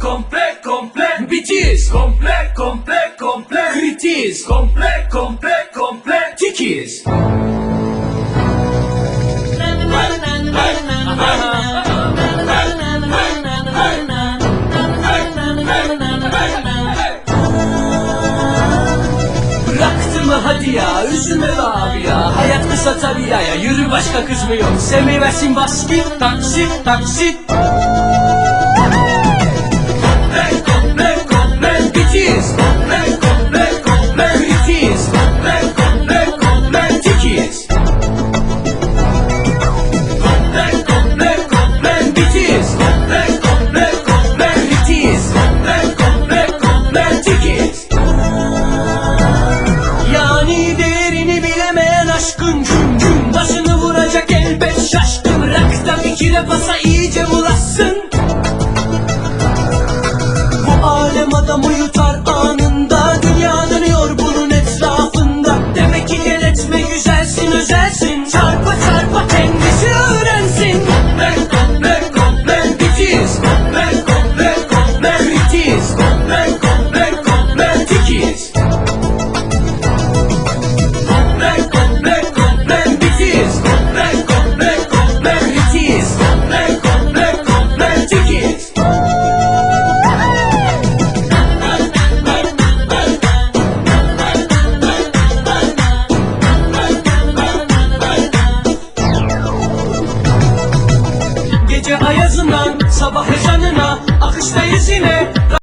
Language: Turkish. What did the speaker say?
komple, komple. Bitiz. Komple, komple, komple. Kritiz. Komple, komple, komple. Tikiz. Bıraktı mı hadi ya üzülme be abi ya Hayat kısa tabi ya ya yürü başka kız mı yok Sevmeyi bas git taksit taksit Kere basa iyice bulasın Bu alem adam uyutar Gece ayazından sabah ezanına akıştayız yine